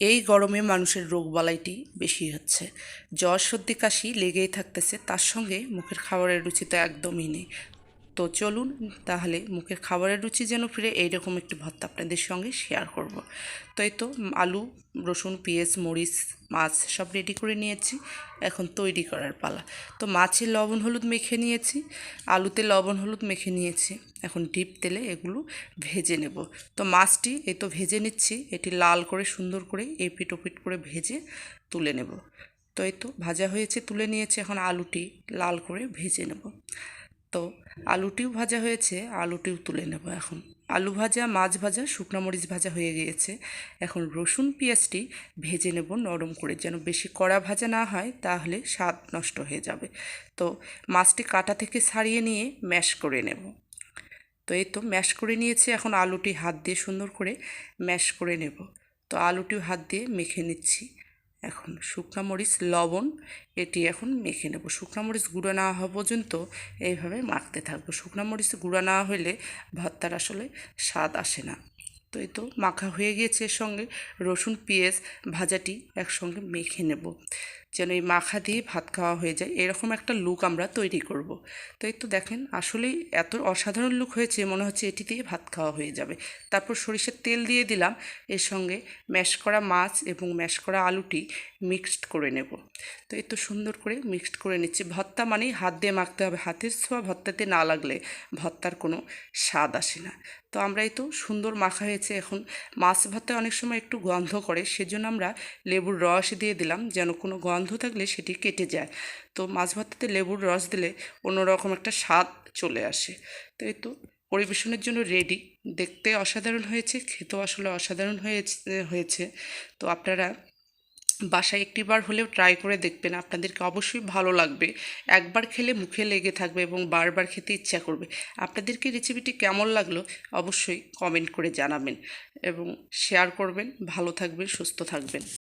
এই গরমে মানুষের রোগবালাইটি বেশি হচ্ছে। জ্বর, সর্দি, কাশি লেগেই থাকতেছে, তার সঙ্গে মুখের খাবারের রুচি তো একদমই নেই। তো চলুন তাহলে মুখের খাবারের রুচি যেন ফিরে, এইরকম একটি ভর্তা আপনাদের সঙ্গে শেয়ার করব। তো এই তো, আলু, রসুন, পেঁয়াজ, মরিচ, মাছ সব রেডি করে নিয়েছি, এখন তৈরি করার পালা। তো মাছে লবণ, হলুদ মেখে নিয়েছি, আলুতে লবণ, হলুদ মেখে নিয়েছি, এখন ডিপ তেলে এগুলো ভেজে নেব। তো মাছটি এই তো ভেজে নিচ্ছি, এটি লাল করে সুন্দর করে এপিট ওপিট করে ভেজে তুলে নেব। তো এই তো ভাজা হয়েছে, তুলে নিয়েছি, এখন আলুটি লাল করে ভেজে নেব। তো আলুটিও ভাজা হয়েছে, আলুটিও তুলে নেব এখন। আলু ভাজা, মাছ ভাজা, শুকনো মরিচ ভাজা হয়ে গিয়েছে। এখন রসুন, পেঁয়াজটি ভেজে নেব নরম করে। যেন বেশি কড়া ভাজা না হয়, তাহলে স্বাদ নষ্ট হয়ে যাবে। তো মাছটি কাটা থেকে ছাড়িয়ে নিয়ে ম্যাশ করে নেব। তো এই তো ম্যাশ করে নিয়েছি, এখন আলুটি হাত দিয়ে সুন্দর করে ম্যাশ করে নেব। তো আলুটিও হাত দিয়ে মেখে নিচ্ছি। এখন শুকনা মরিচ, লবণ, এটি এখন মেখে নেব। শুকনা মরিচ গুঁড়ো না হওয়া পর্যন্ত এইভাবে মাখতে থাকব। শুকনো মরিচ গুঁড়ো না হলে ভর্তার আসলে স্বাদ আসে না। তো এই তো মাখা হয়ে গিয়েছে এর সঙ্গে। রসুন, পেঁয়াজ ভাজাটি একসঙ্গে মেখে নেব। যেন এই মাখা দিয়ে ভাত খাওয়া হয়ে যায়, এরকম একটা লুক আমরা তৈরি করব। তো এই তো দেখেন, আসলেই এত অসাধারণ লুক হয়েছে, মনে হচ্ছে এটি দিয়ে ভাত খাওয়া হয়ে যাবে। তারপর সরিষার তেল দিয়ে দিলাম, এর সঙ্গে ম্যাশ করা মাছ এবং ম্যাশ করা আলুটি মিক্সড করে নেব। তো এই তো সুন্দর করে মিক্সড করে নিচ্ছি। ভর্তা মানেই হাত দিয়ে মাখতে হবে, হাতের ছোঁয়া ভর্তাতে না লাগলে ভর্তার কোনো স্বাদ আসে না। তো আমরা এই তো সুন্দর মাখা হয়েছে, এখন মাছ ভাতে অনেক সময় একটু গন্ধ করে, সেজন্য আমরা লেবুর রস দিয়ে দিলাম, যেন কোনো গন্ধ থাকলে সেটি কেটে যায়। তো মাছ ভাতাতে লেবুর রস দিলে অন্যরকম একটা স্বাদ চলে আসে। তো এই তো পরিবেশনের জন্য রেডি দেখতে অসাধারণ হয়েছে, খেতেও আসলে অসাধারণ হয়েছে হয়েছে। তো আপনারা বাসায় একটিবার হলেও ট্রাই করে দেখবেন, আপনাদেরকে অবশ্যই ভালো লাগবে। একবার খেলে মুখে লেগে থাকবে এবং বারবার খেতে ইচ্ছা করবে। আপনাদেরকে রেসিপিটি কেমন লাগল অবশ্যই কমেন্ট করে জানাবেন এবং শেয়ার করবেন। ভালো থাকবেন, সুস্থ থাকবেন।